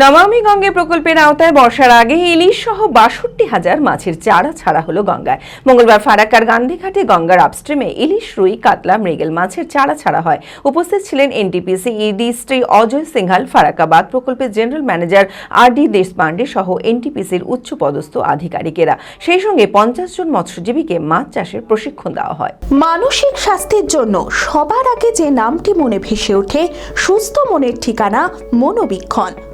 নমামি গঙ্গে প্রকল্পের আওতায় বর্ষার আগে ইলিশ সহ বাষট্টি হাজার মাছের চারা ছাড়া হলো গঙ্গায়। মঙ্গলবার ফারাক্কার গান্ধীঘাটে গঙ্গার আপস্ট্রিমে ইলিশ, রুই, কাতলা, মৃগেল মাছের চারা ছাড়া হয়। উপস্থিত ছিলেন এনটিপিসি ইডি শ্রী অজয় সিংহাল ফারাক্কা বাঁধ প্রকল্পের general manager R D Deshpande সহ এনটিপিসির উচ্চপদস্থ আধিকারিকেরা। সেই সঙ্গে পঞ্চাশ জন মৎস্যজীবীকে মাছ চাষের প্রশিক্ষণ দেওয়া হয়। মানসিক স্বাস্থ্যের জন্য সবার আগে যে নামটি মনে ভেসে ওঠে, সুস্থ মনের ঠিকানা মনোবীক্ষণ।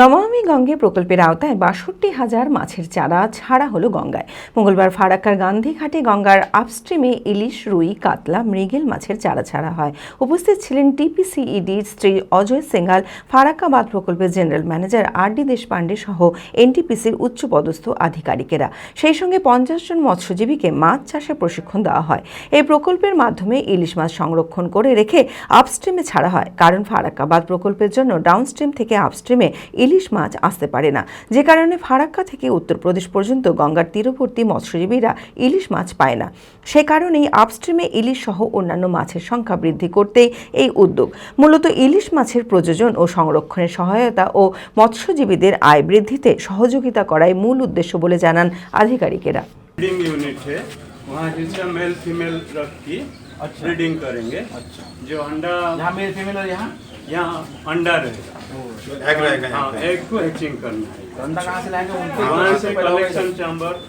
Namami Gange প্রকল্পের আওতায় বাষট্টি হাজার মাছের চারা ছাড়া হলো গঙ্গায়। মঙ্গলবার ফারাক্কার গান্ধীঘাটে গঙ্গার আপস্ট্রিমে ইলিশ, রুই, কাতলা, মৃগেল মাছের চারা ছাড়া হয়। উপস্থিত ছিলেন টিপিসিইডি স্ত্রী অজয় সিংহাল ফারাক্কা বাঁধ প্রকল্পের general manager R D Deshpande সহ এনটিপিসির উচ্চপদস্থ আধিকারিকেরা। সেই সঙ্গে পঞ্চাশ জন মৎস্যজীবীকে মাছ চাষে প্রশিক্ষণ দেওয়া হয়। এই প্রকল্পের মাধ্যমে ইলিশ মাছ সংরক্ষণ করে রেখে আপস্ট্রিমে ছাড়া হয়। কারণ ফারাক্কা বাঁধ প্রকল্পের জন্য ডাউনস্ট্রিম থেকে আপস্ট্রিমে ইলিশ মাছ আসতে পারে না যে কারণে ফারাক্কা থেকে উত্তরপ্রদেশ পর্যন্ত গঙ্গার তীরবর্তী মৎস্যজীবীরা ইলিশ মাছ পায় না সে কারণেই আপস্ট্রিমে ইলিশ সহ অন্যান্য মাছের সংখ্যা বৃদ্ধি করতেই এই উদ্যোগ মূলত ইলিশ মাছের প্রযোজন ও সংরক্ষণের সহায়তা ও মৎস্যজীবীদের আয় বৃদ্ধিতে সহযোগিতা করাই মূল উদ্দেশ্য বলে জানান আধিকারিকেরা ब्रीडिंग यूनिट है वहाँ जिसका मेल फीमेल रख की ब्रीडिंग करेंगे अच्छा जो अंडा यहाँ मेल फीमेल और यहाँ यहाँ अंडा रहेगा एग रहेगा हाँ एग को हैचिंग करना है। तो अंडा कहाँ से लाएँगे उनके वहाँ से कलेक्शन चैम्बर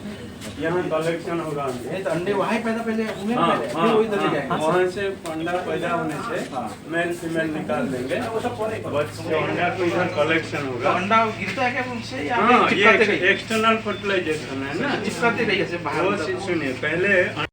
यहाँ कलेक्शन होगा। तो अंडे वहाँ पैदा पहले उन्हें हाँ हाँ हाँ, जाएँगे। वहाँ से अंडा पैदा होने से हाँ। मेल फीमेल निकाल देंगे। बच्चे अंडा को इधर कलेक्शन तो होगा अंडा गिरता है क्या उनसे या हाँ एक्सटर्नल फर्टिलाइजेशन है ना। चिपकाते गई जैसे वो। सुनिए पहले